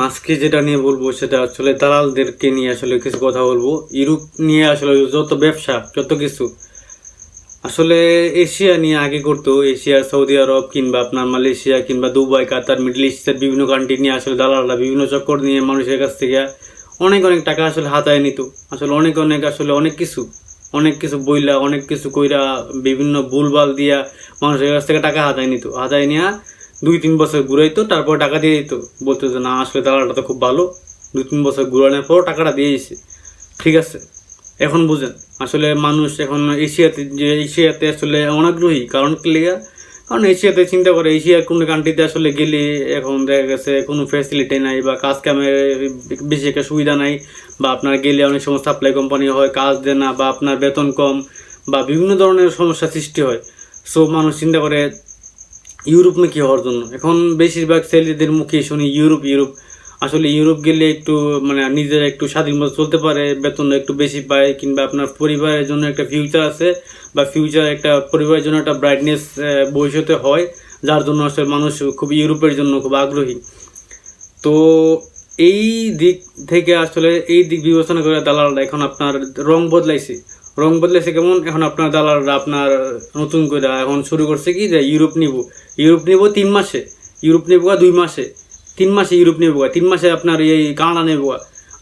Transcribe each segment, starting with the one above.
আজকে যেটা নিয়ে বলব সেটা আসলে দালালদেরকে নিয়ে আসলে কিছু কথা বলব। ইউরোপ নিয়ে আসলে যত ব্যবসা, যত কিছু, আসলে এশিয়া নিয়ে আগে করতো। এশিয়া, সৌদি আরব কিংবা আপনার মালয়েশিয়া কিংবা দুবাই, কাতার, মিডল ইস্টের বিভিন্ন কান্ট্রি নিয়ে আসলে দালালরা বিভিন্ন চক্কর নিয়ে মানুষের কাছ থেকে অনেক অনেক টাকা আসলে হাতায় নিত। আসলে অনেক অনেক, আসলে অনেক কিছু অনেক কিছু বইলা, অনেক কিছু কইরা বিভিন্ন ভুলভাল দিয়া মানুষের কাছ থেকে টাকা হাতায় নিত। হাতায় নিয়ে দুই তিন বছর ঘুরাইতো, তারপর টাকা দিয়ে দিত। বলতো যে, না, আসলে দালালটা তো খুব ভালো। দুই তিন বছর ঘুরানোর পর টাকাটা দিয়ে দিছে। ঠিক আছে। এখন বুঝেন, আসলে মানুষ এখন এশিয়াতে, যে এশিয়াতে আসলে অনাগ্রহী, কারণ কি লেগা কারণ এশিয়াতে চিন্তা করে, এশিয়ার কোনো কান্ট্রিতে আসলে গেলে এখন দেখা গেছে কোনো ফ্যাসিলিটি নাই বা কাজ কামের বেশি একটা সুবিধা নাই বা আপনার গেলে অনেক সময় সাপ্লাই কোম্পানি হয়, কাজ দেয় না বা আপনার বেতন কম বা বিভিন্ন ধরনের সমস্যা সৃষ্টি হয়। সো মানুষ চিন্তা করে ইউরোপ নাকি হওয়ার জন্য? এখন বেশিরভাগ ছেলেদের মুখে শুনি ইউরোপ ইউরোপ। আসলে ইউরোপ গেলে একটু মানে নিজের একটু স্বাধীন মতো চলতে পারে, বেতন একটু বেশি পায়, কিংবা আপনার পরিবারের জন্য একটা ফিউচার আছে, বা ফিউচার একটা পরিবারের জন্য একটা ব্রাইটনেস ভবিষ্যতে হয়, যার জন্য আসলে মানুষ খুব ইউরোপের জন্য খুব আগ্রহী। তো এই দিক থেকে আসলে এই দিক বিবেচনা করে দালালরা এখন আপনার রং বদলাইছে। রং বদলেছে কেমন? এখন আপনার দালালরা আপনার নতুন করে এখন শুরু করছে কি যে ইউরোপ নিব। ইউরোপ নিব তিন মাসে। ইউরোপ নেব দুই মাসে। তিন মাসে ইউরোপ নেব তিন মাসে আপনার এই কানাডা নেব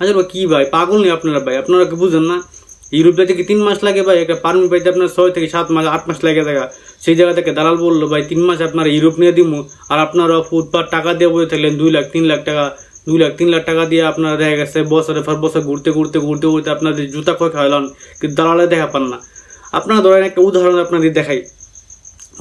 আচ্ছা ভাই, কী ভাই? পাগল নেই আপনারা ভাই? আপনারা কি বুঝেন না? ইউরোপ যেতে কি তিন মাস লাগে ভাই? একটা পারমিট পাইতে আপনার ছয় থেকে সাত মাস, আট মাস লাগে দেখা সেই জায়গা থেকে দালাল বলল, ভাই, তিন মাস আপনার ইউরোপ নিয়ে দিব আর আপনারা ফুটপাথ টাকা দিয়ে বসে থাকলেন দুই লাখ, তিন লাখ টাকা দুই লাখ, তিন লাখ টাকা দিয়ে আপনার দেখা গেছে বছরে পর বছর ঘুরতে ঘুরতে ঘুরতে ঘুরতে আপনাদের জুতা কয় খাওয়ালাম কিন্তু দালালে দেখা পান না। আপনারা ধরেন একটা উদাহরণ আপনাদের দেখাই।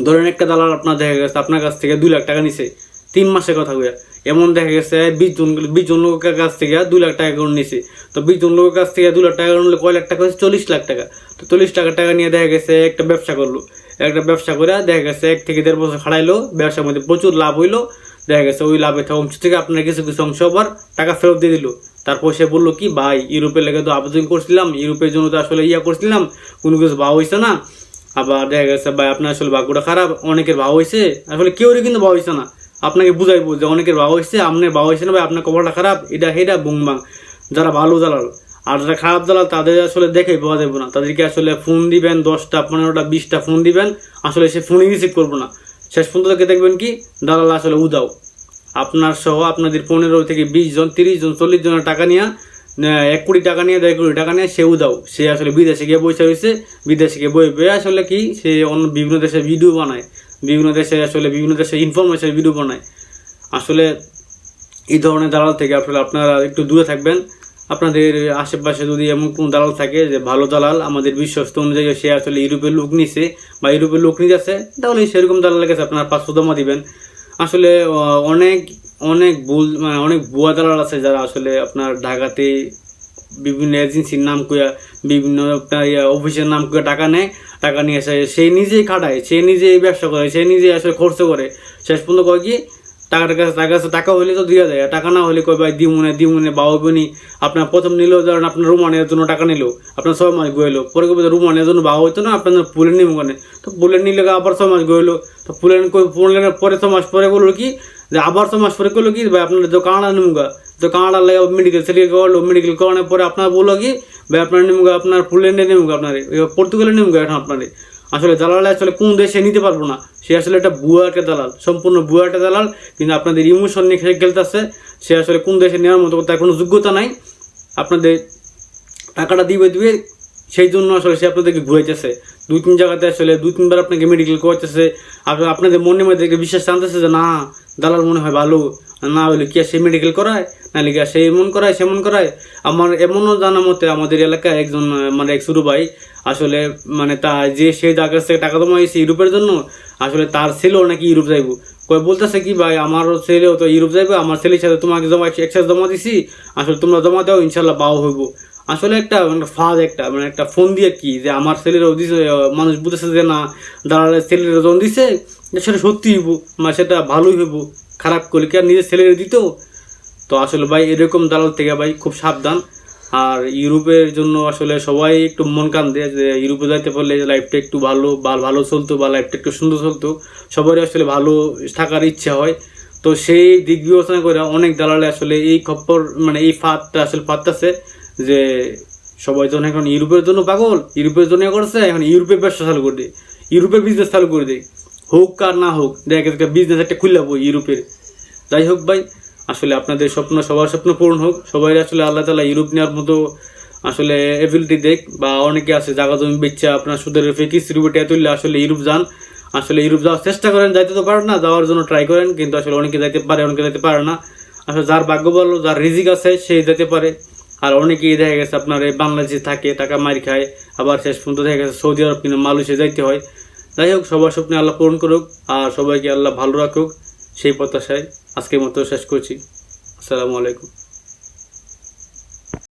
ধরেন একটা দালাল আপনার দেখা গেছে, আপনার কাছ থেকে দুই লাখ টাকা নিছে, তিন মাসের কথা কইয়া। এমন দেখা গেছে বিশ জন বিশ জন লোকের কাছ থেকে দুই লাখ টাকা করে নিছে। তো বিশ জন লোকের কাছ থেকে দুই লাখ টাকা নিলে কয় লাখ টাকা হচ্ছে চল্লিশ লাখ টাকা। তো চল্লিশ টাকা টাকা নিয়ে দেখা গেছে, একটা ব্যবসা করল। একটা ব্যবসা করে দেখা গেছে, এক থেকে দেড় বছর খাড়াইলো ব্যবসার মধ্যে প্রচুর লাভ হইল। দেখা গেছে ওই লাভের অংশ থেকে আপনার কিছু কিছু অংশ আবার টাকা ফেরত দিয়ে দিল। তারপর সে বলল কি, ভাই, ইউরোপের লেগে তো আবেদন করছিলাম, ইউরোপের জন্য তো আসলে ইয়া করছিলাম, কোনো কিছু ভাব হয়েছে না। আবার দেখা গেছে, ভাই, আপনার আসলে ভাগ্যটা খারাপ, অনেকের ভাব হয়েছে আসলে কেউরই কিন্তু ভাব হয়েছে না। আপনাকে বুঝাইবো যে অনেকের বাবা হয়েছে আপনার বাবা হয়েছে না ভাই, আপনার কপালটা খারাপ, এটা হেটা বুংবাং যারা ভালো দালাল আর যারা খারাপ দালাল তাদের আসলে দেখে পাওয়া যাবে না। তাদেরকে আসলে ফোন দিবেন, দশটা, পনেরোটা, বিশটা ফোন দিবেন, আসলে সে ফোনই রিসিভ করব না। শেষ পর্যন্ত দেখবেন কি, দালাল আসলে উদাও। আপনার সহ আপনাদের পনেরো থেকে বিশ জন, তিরিশ জন, চল্লিশ জনের টাকা নিয়ে এক কোটি টাকা নিয়ে, দেড় কোটি টাকা নিয়ে সেও দাও সে আসলে বিদেশে গিয়ে বসে হয়েছে বিদেশে গিয়ে বই বই আসলে কি, সে অন্য বিভিন্ন দেশে ভিডিও বানায়। বিভিন্ন দেশে আসলে, বিভিন্ন দেশে ইনফরমেশন ভিডিও বানায়। আসলে এই ধরনের দালাল থেকে আসলে আপনারা একটু দূরে থাকবেন। আপনাদের আশেপাশে যদি এমন কোনো দালাল থাকে যে ভালো দালাল, আমাদের বিশ্বস্ত অনুযায়ী সে আসলে ইউরোপের লোক নিছে বা ইউরোপের লোক নিয়ে যাচ্ছে, তাহলে সেরকম দালালের কাছে আপনার পাঁচশো জমা দিবেন। আসলে অনেক অনেক ভুল মানে অনেক ভুয়া দালাল আছে যারা আসলে আপনার ঢাকাতে বিভিন্ন এজেন্সির নাম কইয়া, বিভিন্ন অফিসের নাম কইয়া টাকা নেয়, টাকা নিয়ে এসে সে নিজেই খাটায়, সে নিজেই ব্যবসা করে, সে নিজেই আসলে খরচ করে। শেষ পর্যন্ত কয় কি, টাকার কাছে টাকা কাছে টাকা হলে তো দিয়া যায় টাকা না হলে কয়, ভাই, দিমুনে দিমুনে বাবা বোনি, আপনার প্রথম নিল, ধরেন আপনার রুমানের জন্য টাকা নিল, আপনার ছয় মাস গয়েলো পরে কবে রুমানের জন্য বাবা হইতো না, আপনার পুলের নিম ওখানে তো পুলের নিলে আবার ছয় মাস গয়েলো তো পুলের পুলের পরে ছয় মাস পরে বলল কি, যে আবার ছয় মাস পরে করল কি, ভাই, আপনার তো কানাডা নিমুগা তো কানাডা লাগে মেডিকেল সেটিকে করল মেডিকেল করানোর পরে আপনার বলল কি? ভাই, আপনার নিমুগা আপনার পুলেন্ডে নিমুগা আপনার। পর্তুগালে নিমুগা এখন আপনার। আসলে দালালে আসলে কোন দেশে নিতে পারব না? সে আসলে একটা বুয়া একটা দালাল, সম্পূর্ণ বুয়া একটা দালাল, কিন্তু আপনাদের ইমোশন নিয়ে খেলে খেলতেছে। সে আসলে কোন দেশে নেওয়ার মতো তার কোনো যোগ্যতা নাই। আপনাদের টাকাটা দিবে দিবে, সেই জন্য আসলে সে আপনাদেরকে ঘুরাইতেছে। দুই, তিন জায়গাতে আসলে দুই তিনবার আপনাকে মেডিকেল করাইতেছে। আপনাদের মনে মধ্যে বিশ্বাস আনতেছে যে, না, দালাল মনে হয় ভালো। না হলে কি সে মেডিকেল করায়? নাহলে কি আর সে এমন করায়, সেমন করায়? আমার এমনও জানা মতে আমাদের এলাকায় একজন মানে এক সুরু ভাই আসলে মানে তা যে সে যার কাছ থেকে টাকা জমা হয়েছে ইউরোপের জন্য, আসলে তার ছেলেও নাকি ইউরোপ যাইবো। কয় বলতেছে কি, ভাই আমারও ছেলেও তো ইউরোপ যাইবে, আমার ছেলের সাথে তোমাকে জমা একসাথে জমা দিছি, আসলে তোমরা জমা দাও ইনশাল্লাহ পাও হইব। আসলে একটা মানে ফাঁদ একটা মানে একটা ফোন দিয়ে কি, যে আমার ছেলেরও দিছে মানুষ বুঝতেছে যে না দাঁড়ালে ছেলের জন দিছে, সেটা সত্যি হইব মানে সেটা ভালোই হইব। খারাপ করলে কি আর নিজের ছেলের দিত তো আসলে ভাই, এরকম দালাল থেকে ভাই খুব সাবধান। আর ইউরোপের জন্য আসলে সবাই একটু মন কান দেয় যে ইউরোপে যাইতে পারলে লাইফটা একটু ভালো ভালো চলতো, বা লাইফটা একটু সুন্দর চলতো। সবারই আসলে ভালো থাকার ইচ্ছা হয়। তো সেই দিক বিবেচনা করে অনেক দালালে আসলে এই খপ্পর মানে এই ফাঁদটা, আসলে ফাঁদটাছে যে সবাই যখন এখন ইউরোপের জন্য পাগল, ইউরোপের জন্য করছে, এখন ইউরোপের ব্যবসা চালু করে দেয় ইউরোপের বিজনেস চালু করে দেয় হোক আর না হোক, দেখ একটা বিজনেস একটা খুললে বই ইউরোপের। যাই হোক ভাই, আসলে আপনাদের স্বপ্ন, সবার স্বপ্ন পূরণ হোক, সবাই আসলে আল্লাহ তালা ইউরোপ নেওয়ার মতো আসলে এবিলিটি দেখ বা অনেকে আছে জায়গা জমি বেচছে, আপনার সুদের ফেকিস রুপে তুললে আসলে ইউরোপ যান। আসলে ইউরোপ যাওয়ার চেষ্টা করেন, যাইতে তো পারেন না, যাওয়ার জন্য ট্রাই করেন, কিন্তু আসলে অনেকে যাইতে পারে, অনেকে যাইতে পারে না। আসলে যার ভাগ্য ভালো, যার রিজিক আছে সেই যেতে পারে। আর অনেকেই দেখা গেছে আপনার এই বাংলাদেশে থাকে, টাকা মারি খায়, আবার শেষ পর্যন্ত দেখা গেছে সৌদি আরব কিংবা মালয়েশিয়া যাইতে হয়। যাই হোক সবার স্বপ্নে আল্লাহ পূরণ করুক আর সবাইকে আল্লাহ ভালো রাখুক, সেই প্রত্যাশায় আজকের মতো শেষ করছি। আসসালামু আলাইকুম।